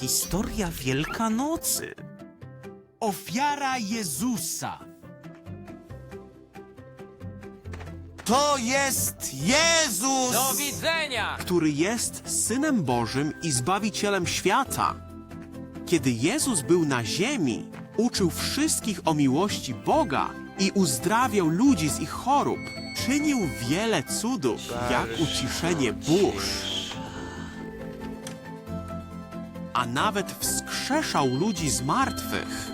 historia Wielkanocy. Ofiara Jezusa. To jest Jezus! Do widzenia! który jest Synem Bożym i Zbawicielem świata. Kiedy Jezus był na ziemi, uczył wszystkich o miłości Boga i uzdrawiał ludzi z ich chorób. Czynił wiele cudów, jak uciszenie burz. A nawet wskrzeszał ludzi z martwych.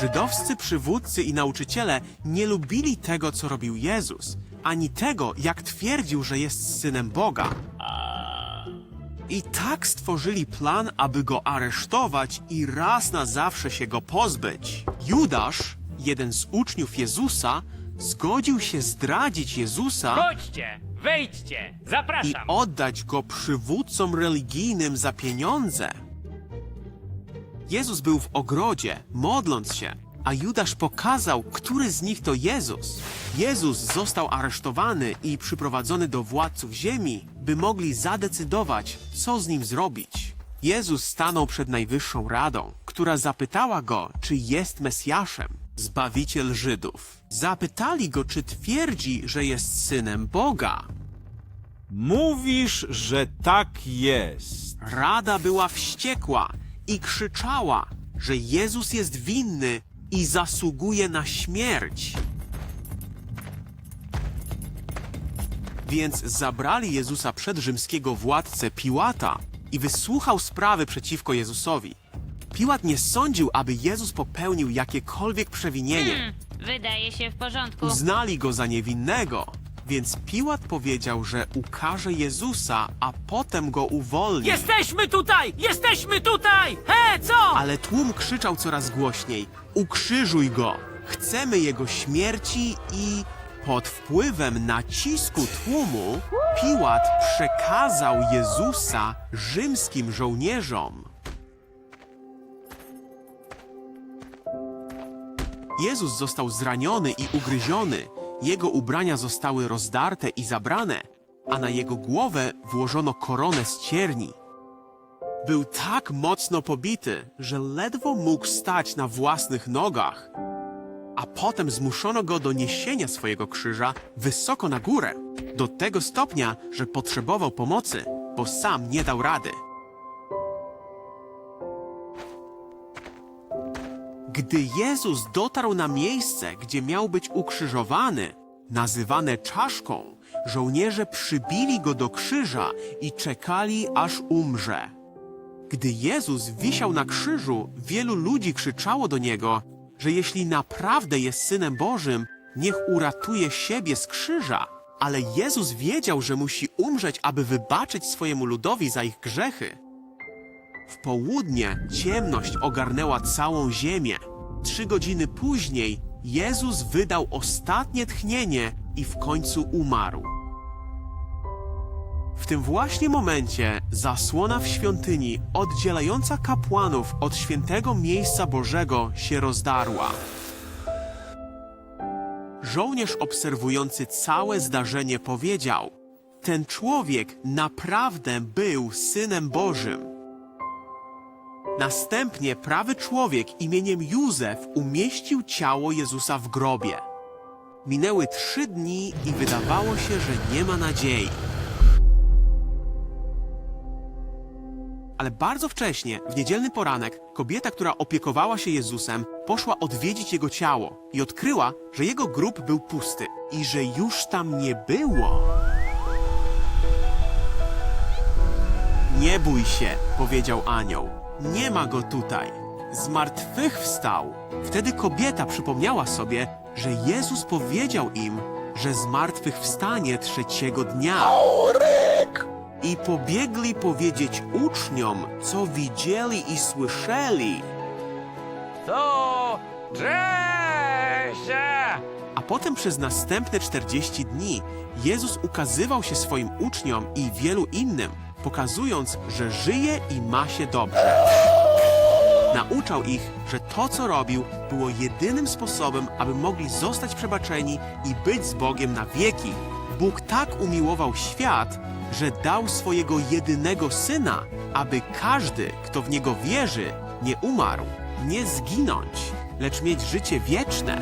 Żydowscy przywódcy i nauczyciele nie lubili tego, co robił Jezus, ani tego, jak twierdził, że jest synem Boga. I tak stworzyli plan, aby go aresztować i raz na zawsze się go pozbyć. Judasz, jeden z uczniów Jezusa, zgodził się zdradzić Jezusa Chodźcie, wejdźcie, i zapraszam. oddać go przywódcom religijnym za pieniądze. Jezus był w ogrodzie, modląc się, a Judasz pokazał, który z nich to Jezus. Jezus został aresztowany i przyprowadzony do władców ziemi, by mogli zadecydować, co z nim zrobić. Jezus stanął przed Najwyższą Radą, która zapytała go, czy jest Mesjaszem, Zbawiciel Żydów. Zapytali go, czy twierdzi, że jest synem Boga. Mówisz, że tak jest. Rada była wściekła i krzyczała, że Jezus jest winny i zasługuje na śmierć. Więc zabrali Jezusa przed rzymskiego władcę Piłata i wysłuchał sprawy przeciwko Jezusowi. Piłat nie sądził, aby Jezus popełnił jakiekolwiek przewinienie. Wydaje się w porządku. Uznali go za niewinnego, więc Piłat powiedział, że ukaże Jezusa, a potem go uwolni. Jesteśmy tutaj! Jesteśmy tutaj! He, co? Ale tłum krzyczał coraz głośniej: Ukrzyżuj go! Chcemy jego śmierci i. Pod wpływem nacisku tłumu, Piłat przekazał Jezusa rzymskim żołnierzom. Jezus został zraniony i ugryziony, jego ubrania zostały rozdarte i zabrane, a na jego głowę włożono koronę z cierni. Był tak mocno pobity, że ledwo mógł stać na własnych nogach. A potem zmuszono go do niesienia swojego krzyża wysoko na górę, do tego stopnia, że potrzebował pomocy, bo sam nie dał rady. Gdy Jezus dotarł na miejsce, gdzie miał być ukrzyżowany, nazywane czaszką, żołnierze przybili go do krzyża i czekali, aż umrze. Gdy Jezus wisiał na krzyżu, wielu ludzi krzyczało do niego, że jeśli naprawdę jest synem Bożym, niech uratuje siebie z krzyża. Ale Jezus wiedział, że musi umrzeć, aby wybaczyć swojemu ludowi za ich grzechy. W południe ciemność ogarnęła całą ziemię. Trzy godziny później Jezus wydał ostatnie tchnienie i w końcu umarł. W tym właśnie momencie zasłona w świątyni oddzielająca kapłanów od świętego miejsca Bożego się rozdarła. Żołnierz obserwujący całe zdarzenie powiedział: Ten człowiek naprawdę był synem Bożym. Następnie prawy człowiek imieniem Józef umieścił ciało Jezusa w grobie. Minęły trzy dni i wydawało się, że nie ma nadziei. Ale bardzo wcześnie, w niedzielny poranek, kobieta, która opiekowała się Jezusem, poszła odwiedzić jego ciało i odkryła, że jego grób był pusty i że już tam nie było. Nie bój się, powiedział anioł. Nie ma go tutaj. Z martwych wstał. Wtedy kobieta przypomniała sobie, że Jezus powiedział im, że z martwych wstanie trzeciego dnia. I pobiegli powiedzieć uczniom, co widzieli i słyszeli. Co? Cześć! A potem przez następne 40 dni Jezus ukazywał się swoim uczniom i wielu innym, pokazując, że żyje i ma się dobrze. Nauczał ich, że to, co robił, było jedynym sposobem, aby mogli zostać przebaczeni i być z Bogiem na wieki. Bóg tak umiłował świat, że dał swojego jedynego syna, aby każdy, kto w niego wierzy, nie umarł, nie zginąć, lecz mieć życie wieczne.